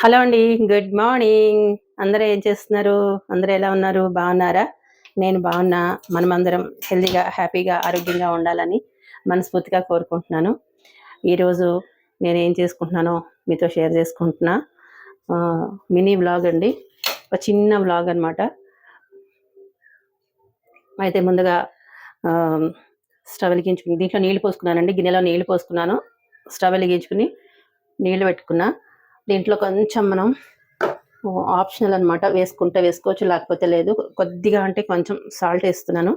Hello అండి good morning. అందరూ ఏం చేస్తున్నారు? అందరూ ఎలా ఉన్నారు? బాగున్నారా? నేను బాగున్నా. మనమందరం హెల్తీగా హ్యాపీగా ఆరోగ్యంగా ఉండాలని మనస్ఫూర్తిగా కోరుకుంటున్నాను. ఈరోజు నేను ఏం చేసుకుంటున్నానో మీతో షేర్ చేసుకుంటున్నా. మినీ వ్లాగ్ అండి. ఒక చిన్న వ్లాగ్ అన్నమాట. అయితే ముందుగా స్టవ్ వెలిగించుకుని దీంట్లో నీళ్ళు పోసుకున్నానండి. గిన్నెలో నీళ్ళు పోసుకున్నాను. స్టవ్ వెలిగించుకుని నీళ్ళు పెట్టుకున్నా. దీంట్లో కొంచెం మనం ఆప్షనల్ అనమాట వేసుకుంటే వేసుకోవచ్చు లేకపోతే లేదు. కొద్దిగా అంటే కొంచెం సాల్ట్ వేస్తున్నాను.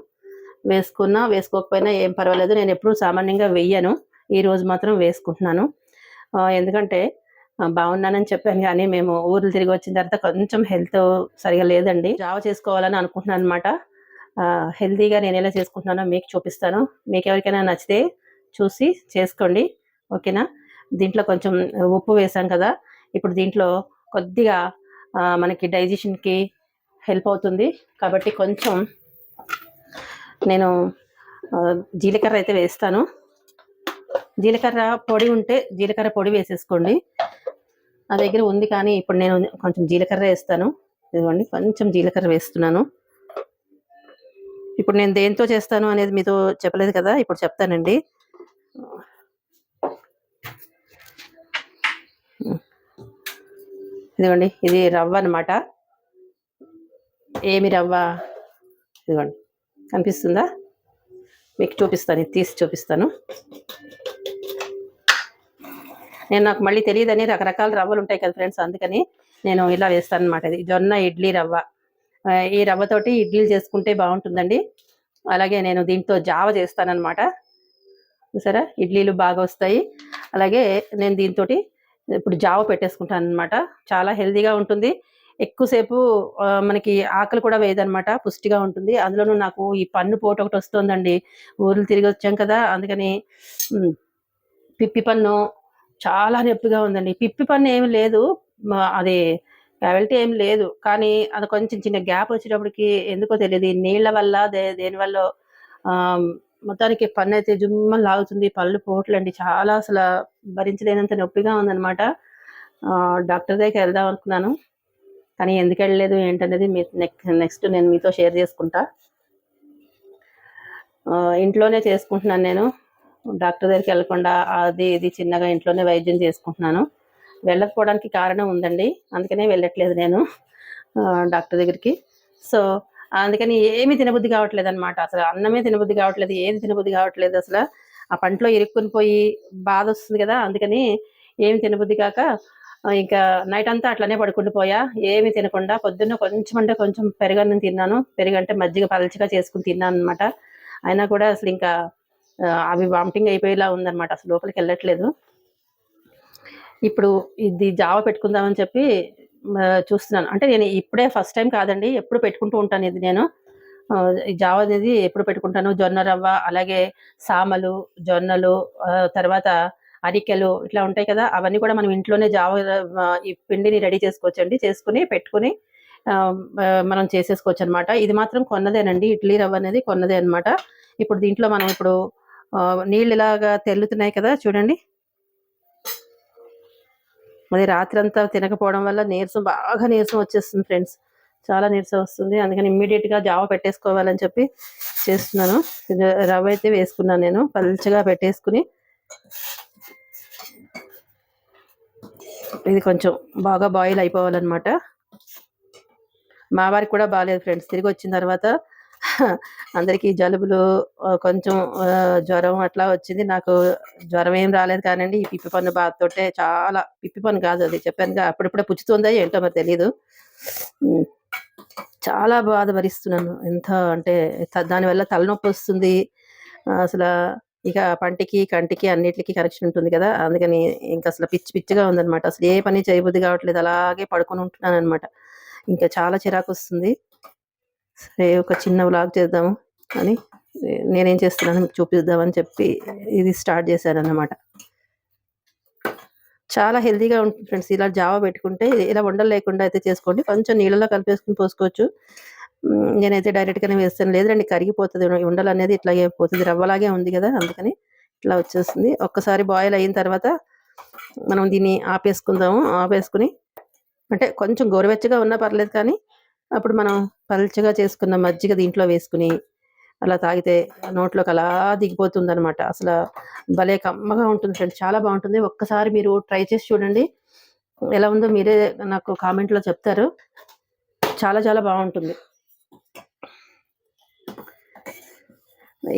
వేసుకున్నా వేసుకోకపోయినా ఏం పర్వాలేదు. నేను ఎప్పుడూ సామాన్యంగా వెయ్యను ఈరోజు మాత్రం వేసుకుంటున్నాను. ఎందుకంటే బాగున్నానని చెప్పాను కానీ మేము ఊర్లు తిరిగి వచ్చిన తర్వాత కొంచెం హెల్త్ సరిగా లేదండి. జావ చేసుకోవాలని అనుకుంటున్నాను అనమాట హెల్తీగా నేను ఎలా చేసుకుంటున్నానో మీకు చూపిస్తాను. మీకు ఎవరికైనా నచ్చితే చూసి చేసుకోండి. ఓకేనా? దీంట్లో కొంచెం ఉప్పు వేసాం కదా. ఇప్పుడు దీంట్లో కొద్దిగా మనకి డైజెషన్కి హెల్ప్ అవుతుంది. కాబట్టి కొంచెం నేను జీలకర్ర అయితే వేస్తాను. జీలకర్ర పొడి ఉంటే జీలకర్ర పొడి వేసేసుకోండి. నా దగ్గర ఉంది కానీ ఇప్పుడు నేను కొంచెం జీలకర్ర వేస్తాను. ఇదిగోండి కొంచెం జీలకర్ర వేస్తున్నాను. ఇప్పుడు నేను దేంతో చేస్తాను అనేది మీతో చెప్పలేదు కదా ఇప్పుడు చెప్తానండి. ఇదిగోండి ఇది రవ్వ అన్నమాట. ఏమి రవ్వ? ఇదిగోండి కనిపిస్తుందా? మీకు చూపిస్తాను ఇది తీసి చూపిస్తాను. నేను నాకు మళ్ళీ తెలియదని రకరకాల రవ్వలు ఉంటాయి కదా ఫ్రెండ్స్ అందుకని నేను ఇలా వేస్తాను అనమాట ఇది. జొన్న ఇడ్లీ రవ్వ. ఈ రవ్వతోటి ఇడ్లీలు చేసుకుంటే బాగుంటుందండి. అలాగే నేను దీంతో జావ చేస్తానన్నమాట. చూసారా? ఇడ్లీలు బాగా వస్తాయి. అలాగే నేను దీంతో ఇప్పుడు జావ పెట్టేసుకుంటాను అనమాట చాలా హెల్దీగా ఉంటుంది. ఎక్కువసేపు మనకి ఆకలి కూడా వేయదనమాట పుష్టిగా ఉంటుంది. అందులోనూ నాకు ఈ పన్ను పోటు ఒకటి వస్తుందండి. ఊర్లు తిరిగి వచ్చాం కదా అందుకని పిప్పి పన్ను చాలా నొప్పిగా ఉందండి. పిప్పి పన్ను ఏమి లేదు. అది క్యావిలిటీ ఏం లేదు. కానీ అది కొంచెం చిన్న గ్యాప్ వచ్చేటప్పటికి ఎందుకో తెలియదు. నీళ్ళ వల్ల దే దేని వల్ల మొత్తానికి పన్ను అయితే జుమ్మని లాగుతుంది. పళ్ళు పోట్లండి. చాలా అసలు భరించలేనంత నొప్పిగా ఉందన్నమాట. డాక్టర్ దగ్గరికి వెళ్దాం అనుకున్నాను. కానీ ఎందుకు వెళ్ళలేదు ఏంటనేది మీ నెక్స్ట్ నేను మీతో షేర్ చేసుకుంటా. ఇంట్లోనే చేసుకుంటున్నాను నేను. డాక్టర్ దగ్గరికి వెళ్ళకుండా అది ఇది చిన్నగా ఇంట్లోనే వైద్యం చేసుకుంటున్నాను. వెళ్ళకపోవడానికి కారణం ఉందండి. అందుకనే వెళ్ళట్లేదు నేను డాక్టర్ దగ్గరికి. సో అందుకని ఏమి తినబుద్ధి కావట్లేదు అనమాట అసలు అన్నమే తినబుద్ధి కావట్లేదు ఏది తినబుద్ధి కావట్లేదు అసలు. ఆ పంటలో ఇరుక్కుని పోయి బాధ వస్తుంది కదా అందుకని ఏమి తినబుద్ధి కాక ఇంకా నైట్ అంతా అట్లనే పడుకుంటూ పోయా. ఏమి తినకుండా పొద్దున్న కొంచెం అంటే కొంచెం పెరుగన్నం తిన్నాను. పెరుగంటే మజ్జిగ పలచగా చేసుకుని తిన్నాను అనమాట అయినా కూడా అసలు ఇంకా అవి వామిటింగ్ అయిపోయేలా ఉందన్నమాట. అసలు లోపలికి వెళ్ళట్లేదు. ఇప్పుడు ఇది జావ పెట్టుకుందామని చెప్పి చూస్తున్నాను. అంటే నేను ఇప్పుడే ఫస్ట్ టైం కాదండి ఎప్పుడు పెట్టుకుంటూ ఉంటాను ఇది నేను. ఆ, ఈ జావ అనేది ఎప్పుడు పెట్టుకుంటాను? జొన్న రవ్వ అలాగే సామలు జొన్నలు ఆ, తర్వాత అరికెలు ఇట్లా ఉంటాయి కదా అవన్నీ కూడా మనం ఇంట్లోనే జావ ఈ పిండిని రెడీ చేసుకోవచ్చండి. చేసుకుని పెట్టుకుని మనం చేసేసుకోవచ్చు అనమాట ఇది మాత్రం కొన్నదేనండి. ఇడ్లీ రవ్వ అనేది కొన్నదే అన్నమాట ఇప్పుడు దీంట్లో మనం ఇప్పుడు ఆ, నీళ్ళు ఇలాగా తెల్లుతున్నాయి కదా చూడండి. మరి రాత్రి అంతా తినకపోవడం వల్ల నీరసం బాగా నీరసం వచ్చేస్తుంది ఫ్రెండ్స్. చాలా నీరసం వస్తుంది. అందుకని ఇమ్మీడియట్గా జావ పెట్టేసుకోవాలని చెప్పి చేస్తున్నాను. రవ్వ అయితే వేసుకున్నాను నేను పల్చగా పెట్టేసుకుని. ఇది కొంచెం బాగా బాయిల్ అయిపోవాలన్నమాట. మా వారికి కూడా బాగాలేదు ఫ్రెండ్స్. తిరిగి వచ్చిన తర్వాత అందరికీ జలుబులు కొంచెం జ్వరం అట్లా వచ్చింది. నాకు జ్వరం ఏం రాలేదు కానండి ఈ పిప్పి పన్ను బాధతోటే చాలా పిప్పి పన్ను కాదు అది. చెప్పాను అప్పుడప్పుడే పుచ్చుతుందా ఏంటో మరి తెలీదు. చాలా బాధ భరిస్తున్నాను. ఎంత అంటే దానివల్ల తలనొప్పి వస్తుంది. అసలు ఇక పంటికి కంటికి అన్నిటికి కనెక్షన్ ఉంటుంది కదా. అందుకని ఇంకా అసలు పిచ్చి పిచ్చిగా ఉందన్నమాట. అసలు ఏ పని చేయబుద్ధి కావట్లేదు. అలాగే పడుకొని ఉంటున్నాను అనమాట ఇంకా చాలా చిరాకు వస్తుంది. సరే ఒక చిన్న వ్లాగ్ చేద్దాము అని నేనేం చేస్తున్నాను మీకు చూపిద్దామని చెప్పి ఇది స్టార్ట్ చేశాను అన్నమాట చాలా హెల్తీగా ఉంటుంది ఫ్రెండ్స్. ఇలా జావ పెట్టుకుంటే ఇలా ఉండలు లేకుండా అయితే చేసుకోండి. కొంచెం నీళ్ళలో కలిపేసుకుని పోసుకోవచ్చు. నేనైతే డైరెక్ట్గానే వేస్తాను. లేదండి కరిగిపోతుంది. ఉండలు అనేది ఇట్లాగే పోతుంది. రవ్వలాగే ఉంది కదా అందుకని ఇట్లా వచ్చేస్తుంది. ఒక్కసారి బాయిల్ అయిన తర్వాత మనం దీన్ని ఆపేసుకుందాము. ఆపేసుకుని అంటే కొంచెం గోరువెచ్చగా ఉన్నా పర్లేదు కానీ అప్పుడు మనం పల్చగా చేసుకున్న మజ్జిగ దీంట్లో వేసుకుని అలా తాగితే నోట్లోకి అలా దిగిపోతుంది అనమాట అసలు భలే కమ్మగా ఉంటుంది ఫ్రెండ్స్. చాలా బాగుంటుంది. ఒక్కసారి మీరు ట్రై చేసి చూడండి. ఎలా ఉందో మీరే నాకు కామెంట్లో చెప్తారు. చాలా చాలా బాగుంటుంది.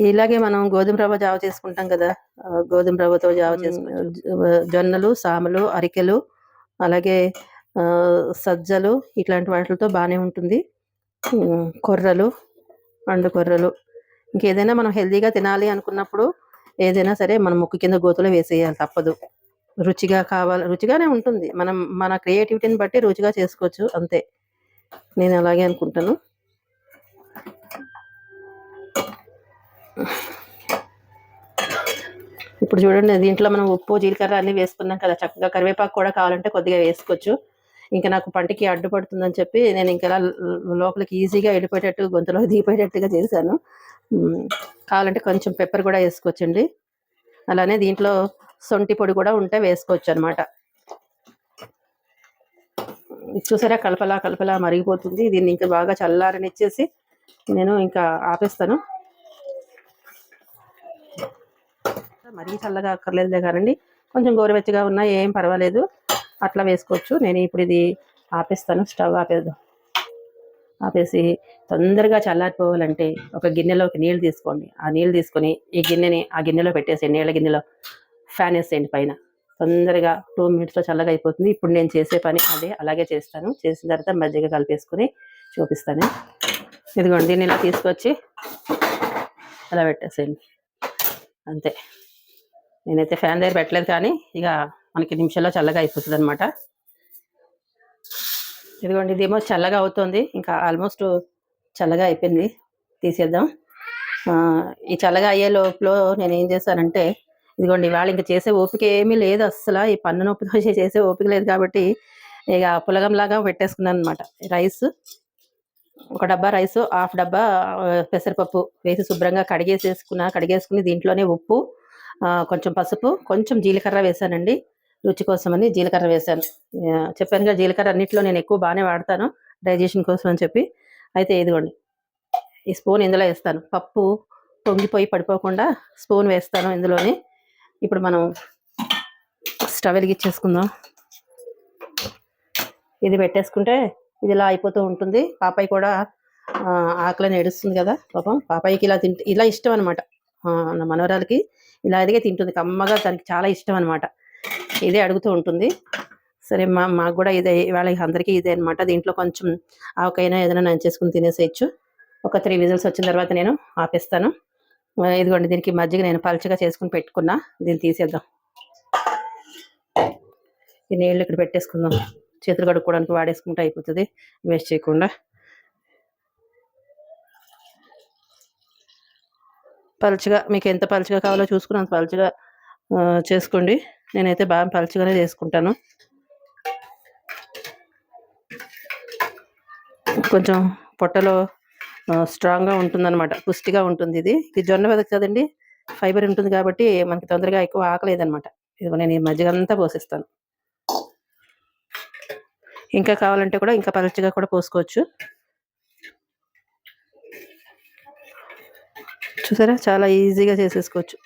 ఇలాగే మనం గోధుమ రవ్వ జావ చేసుకుంటాం కదా. గోధుమ రవ్వతో జావ చేసుకుంటాం. జొన్నలు సామలు అరికెలు అలాగే సజ్జలు ఇట్లాంటి వాటితో బాగానే ఉంటుంది. కొర్రలు పండు కొర్రలు. ఇంకేదైనా మనం హెల్తీగా తినాలి అనుకున్నప్పుడు ఏదైనా సరే మనం ముక్కు కింద గోతులో వేసేయాలి తప్పదు. రుచిగా కావాలి రుచిగానే ఉంటుంది. మనం మన క్రియేటివిటీని బట్టి రుచిగా చేసుకోవచ్చు అంతే. నేను అలాగే అనుకుంటాను. ఇప్పుడు చూడండి దీంట్లో మనం ఉప్పు జీలకర్ర అన్నీ వేసుకున్నాం కదా. చక్కగా కరివేపాకు కూడా కావాలంటే కొద్దిగా వేసుకోవచ్చు. ఇంకా నాకు పంటకి అడ్డుపడుతుందని చెప్పి నేను ఇంకా లోపలికి ఈజీగా వెళ్ళిపోయేటట్టు గొంతులో దిగిపోయేటట్టుగా చేశాను. కావాలంటే కొంచెం పెప్పర్ కూడా వేసుకోవచ్చండి. అలానే దీంట్లో సొంటి పొడి కూడా ఉంటే వేసుకోవచ్చు అనమాట చూసారా కలపలా కలపలా మరిగిపోతుంది. దీన్ని ఇంకా బాగా చల్లారనిచ్చేసి నేను ఇంకా ఆపేస్తాను. మరీ చల్లగా అక్కర్లేదులే కానండి. కొంచెం గోరువెచ్చగా ఉన్నా ఏం పర్వాలేదు. అట్లా వేసుకోవచ్చు. నేను ఇప్పుడు ఇది ఆపేస్తాను. స్టవ్ ఆపేద్దాం. ఆపేసి తొందరగా చల్లారిపోవాలంటే ఒక గిన్నెలోకి నీళ్ళు తీసుకోండి. ఆ నీళ్ళు తీసుకొని ఈ గిన్నెని ఆ గిన్నెలో పెట్టేసేయండి. నీళ్ళ గిన్నెలో ఫ్యాన్ వేసేయండి పైన. తొందరగా టూ మినిట్స్లో చల్లగా అయిపోతుంది. ఇప్పుడు నేను చేసే పని అదే. అలాగే చేస్తాను. చేసిన తర్వాత మజ్జిగ కలిపేసుకొని చూపిస్తాను. ఇదిగోండి దీన్ని ఇలా తీసుకొచ్చి అలా పెట్టేసేయండి. అంతే. నేనైతే ఫ్యాన్ దగ్గర పెట్టలేదు కానీ ఇక మనకి నిమిషాల్లో చల్లగా అయిపోతుంది అనమాట ఇదిగోండి ఇదేమో చల్లగా అవుతుంది. ఇంకా ఆల్మోస్ట్ చల్లగా అయిపోయింది. తీసేద్దాం. ఈ చల్లగా అయ్యే లోపల నేను ఏం చేశానంటే ఇదిగోండి వాళ్ళు ఇంకా చేసే ఓపిక ఏమీ లేదు అస్సలు. ఈ పన్ను నొప్పితో చేసే ఓపిక లేదు కాబట్టి ఇక పులగంలాగా పెట్టేసుకున్నాను అనమాట రైస్ ఒక డబ్బా రైస్ హాఫ్ డబ్బా పెసరపప్పు వేసి శుభ్రంగా కడిగేసేసుకున్నా కడిగేసుకుని దీంట్లోనే ఉప్పు కొంచెం పసుపు కొంచెం జీలకర్ర వేసానండి రుచి కోసమని జీలకర్ర వేసాను చెప్పాను చెప్పానుగా జీలకర్ర అన్నింటిలో నేను ఎక్కువ బాగానే వాడతాను డైజెషన్ కోసం అని చెప్పి. అయితే ఇదిగోండి ఈ స్పూన్ ఇందులో వేస్తాను. పప్పు పొంగిపోయి పడిపోకుండా స్పూన్ వేస్తాను ఇందులోని. ఇప్పుడు మనం స్టవ్ వెలిగించేసుకుందాం. ఇది పెట్టేసుకుంటే ఇది ఇలా అయిపోతూ ఉంటుంది. పాపాయి కూడా ఆకలిని ఏడుస్తుంది కదా పాపం. పాపాయికి ఇలా తింటే ఇలా ఇష్టం అనమాట నా మనవరాలకి ఇలా ఎదిగే తింటుంది. కమ్మగా దానికి చాలా ఇష్టం అనమాట ఇదే అడుగుతూ ఉంటుంది. సరే మా మాకు కూడా ఇదే వాళ్ళకి అందరికీ ఇదే అనమాట దీంట్లో కొంచెం ఆవకైనా ఏదైనా నంచేసుకుని తినేసేయచ్చు. ఒక త్రీ విజిల్స్ వచ్చిన తర్వాత నేను ఆపేస్తాను. ఇదిగోండి దీనికి మజ్జిగ నేను పలచగా చేసుకుని పెట్టుకున్నా. దీన్ని తీసేద్దాం. ఈ నీళ్ళు ఇక్కడ పెట్టేసుకుందాం. చేతులు కడుక్కోవడానికి వాడేసుకుంటే అయిపోతుంది. వేస్ట్ చేయకుండా. పలుచగా మీకు ఎంత పలుచగా కావాలో చూసుకుని అంత పలుచగా చేసుకోండి. నేనైతే బాగా పలుచుగానే చేసుకుంటాను. కొంచెం పొట్టలో స్ట్రాంగ్గా ఉంటుందన్నమాట. పుష్టిగా ఉంటుంది ఇది. ఇది జొన్న వెదక కదండి ఫైబర్ ఉంటుంది కాబట్టి మనకి తొందరగా ఎక్కువ ఆకలేదన్నమాట. ఇదిగో నేను ఈ మజ్జిగ అంతా పోసిస్తాను. ఇంకా కావాలంటే కూడా ఇంకా పలుచగా కూడా పోసుకోవచ్చు. చూసారా? చాలా ఈజీగా చేసేసుకోవచ్చు.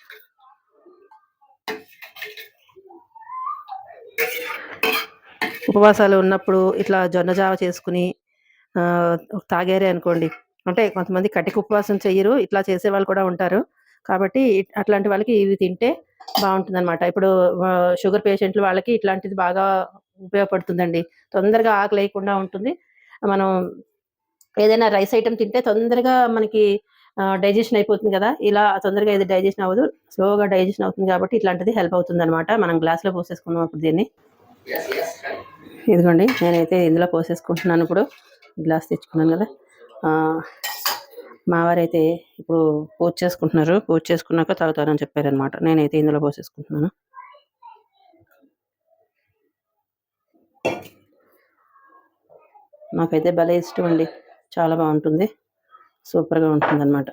ఉపవాసాలు ఉన్నప్పుడు ఇట్లా జొన్న జావ చేసుకుని తాగారే అనుకోండి. అంటే కొంతమంది కటిక ఉపవాసం చెయ్యరు ఇట్లా చేసే వాళ్ళు కూడా ఉంటారు. కాబట్టి అట్లాంటి వాళ్ళకి ఇవి తింటే బాగుంటుంది అనమాట ఇప్పుడు షుగర్ పేషెంట్లు వాళ్ళకి ఇట్లాంటిది బాగా ఉపయోగపడుతుందండి. తొందరగా ఆకు లేకుండా ఉంటుంది. మనం ఏదైనా రైస్ ఐటెం తింటే తొందరగా మనకి డైజెషన్ అయిపోతుంది కదా. ఇలా తొందరగా ఇది డైజెషన్ అవ్వదు. స్లోగా డైజెషన్ అవుతుంది కాబట్టి ఇట్లాంటిది హెల్ప్ అవుతుంది అనమాట మనం గ్లాస్లో పోసేసుకుందాం అప్పుడు దీన్ని. ఇదిగోండి నేనైతే ఇందులో పోసేసుకుంటున్నాను ఇప్పుడు. గ్లాస్ తెచ్చుకున్నాను కదా. ఆ, మా ఇప్పుడు పూజ చేసుకుంటున్నారు. పూజ చేసుకున్నాక తాగుతారని చెప్పారనమాట నేనైతే ఇందులో పోసేసుకుంటున్నాను. నాకైతే భలే ఇష్టం అండి చాలా బాగుంటుంది. సూపర్గా ఉంటుంది అనమాట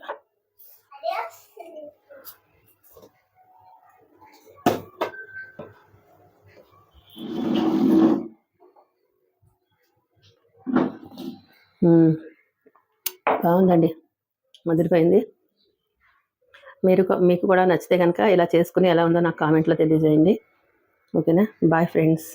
బాగుందండి. ముదిరిపోయింది. మీరు మీకు కూడా నచ్చితే కనుక ఇలా చేసుకుని ఎలా ఉందో నాకు కామెంట్లో తెలియజేయండి. ఓకేనా? Bye friends.